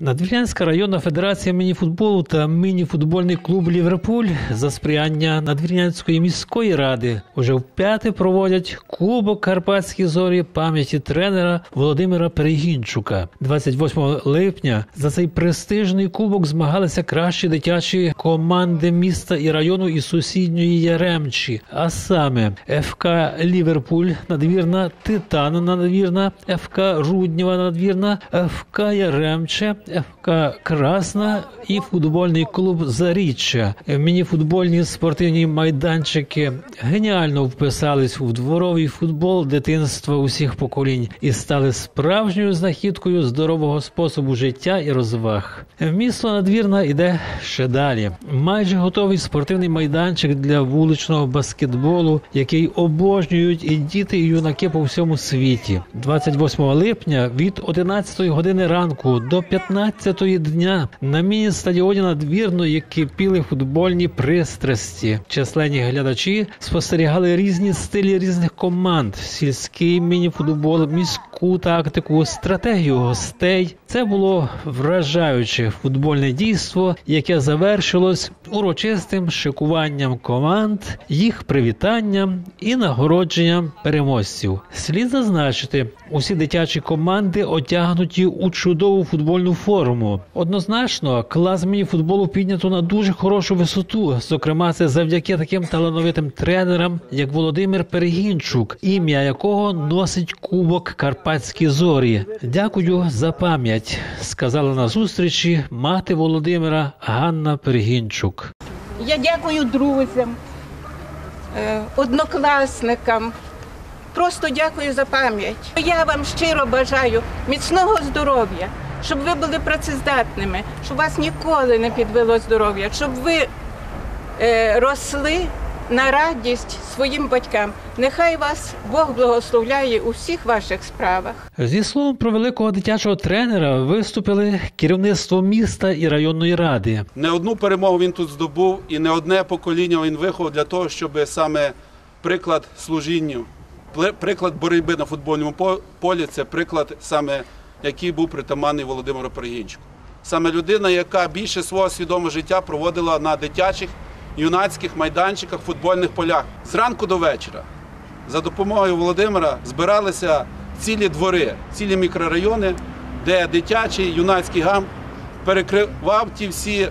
Надвірнянська районна федерація мініфутболу та мініфутбольний клуб Ліверпуль за сприяння Надвірнянської міської ради уже вп'яте проводять Кубок Карпатські зорі пам'яті тренера Володимира Перегінчука. 28 липня за цей престижний кубок змагалися кращі дитячі команди міста і району і сусідньої Яремчі, а саме ФК Ліверпуль надвірна, Титан надвірна, ФК Руднєва надвірна, ФК Яремче. ФК Красна і футбольний клуб Заріччя. Мініфутбольні спортивні майданчики геніально вписались у дворовий футбол дитинства усіх поколінь і стали справжньою знахідкою здорового способу життя і розваг. Місто надвірна іде ще далі. Майже готовий спортивний майданчик для вуличного баскетболу, який обожнюють і діти, і юнаки по всьому світі. 28 липня від 11 години ранку до 15 15-ї дня на міні-стадіоні надвірної кипіли футбольні пристрасті. Численні глядачі спостерігали різні стилі різних команд: сільський міні-футбол, міську тактику, стратегію гостей. Це було вражаюче футбольне дійство, яке завершилось урочистим шикуванням команд, їх привітанням і нагородженням переможців. Слід зазначити, усі дитячі команди одягнуті у чудову футбольну форму. Однозначно, клас міні-футболу піднято на дуже хорошу висоту. Зокрема, це завдяки таким талановитим тренерам, як Володимир Перегінчук, ім'я якого носить кубок Карпатські зорі. Дякую за пам'ять, сказала на зустрічі мати Володимира Ганна Перегінчук. Я дякую друзям, е, однокласникам. Просто дякую за пам'ять. Я вам щиро бажаю міцного здоров'я, щоб ви були працездатними, щоб вас ніколи не підвело здоров'я, щоб ви е, росли на радість своїм батькам. Нехай вас Бог благословляє у всіх ваших справах. Зі словом про великого дитячого тренера виступили керівництво міста і районної ради. Не одну перемогу він тут здобув, і не одне покоління він виховав для того, щоб саме приклад служінню, приклад боротьби на футбольному полі це приклад, саме який був притаманний Володимиру Перегінчику. Саме людина, яка більше свого свідомого життя проводила на дитячих юнацьких майданчиках, футбольних полях зранку до вечора. За допомогою Володимира збиралися цілі двори, цілі мікрорайони, де дитячий юнацький гам перекривав ті всі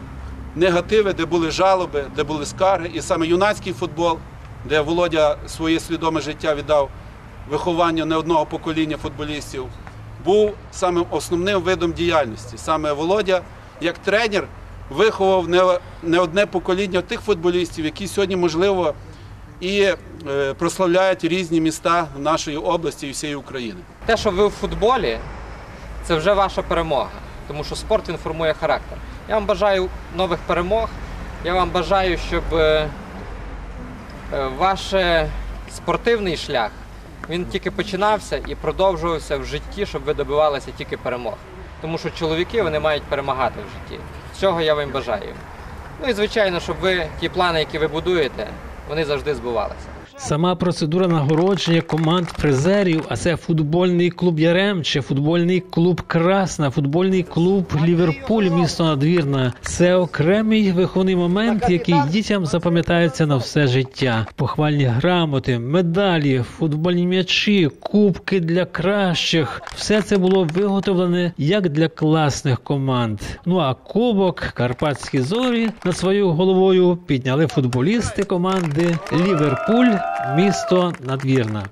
негативи, де були жалоби, де були скарги. І саме юнацький футбол, де Володя своє свідоме життя віддав вихованню не одного покоління футболістів, був самим основним видом діяльності. Саме Володя, як тренер, виховав не одне покоління тих футболістів, які сьогодні можливо і е, прославляють різні міста нашої області і всієї України. Те, що ви в футболі, це вже ваша перемога, тому що спорт він формує характер. Я вам бажаю нових перемог. Я вам бажаю, щоб е, е, ваш спортивний шлях він тільки починався і продовжувався в житті, щоб ви добивалися тільки перемог. Тому що чоловіки вони мають перемагати в житті. Цього я вам бажаю. Ну і звичайно, щоб ви ті плани, які ви будуєте, вони завжди збувалися. Сама процедура нагородження команд призерів, а це футбольний клуб Яремче, футбольний клуб Красна, футбольний клуб Ліверпуль, місто надвірна. Це окремий виховний момент, який дітям запам'ятається на все життя. Похвальні грамоти, медалі, футбольні м'ячі, кубки для кращих. Все це було виготовлене як для класних команд. Ну а кубок Карпатські зорі над своєю головою підняли футболісти команди Ліверпуль місто надвірна.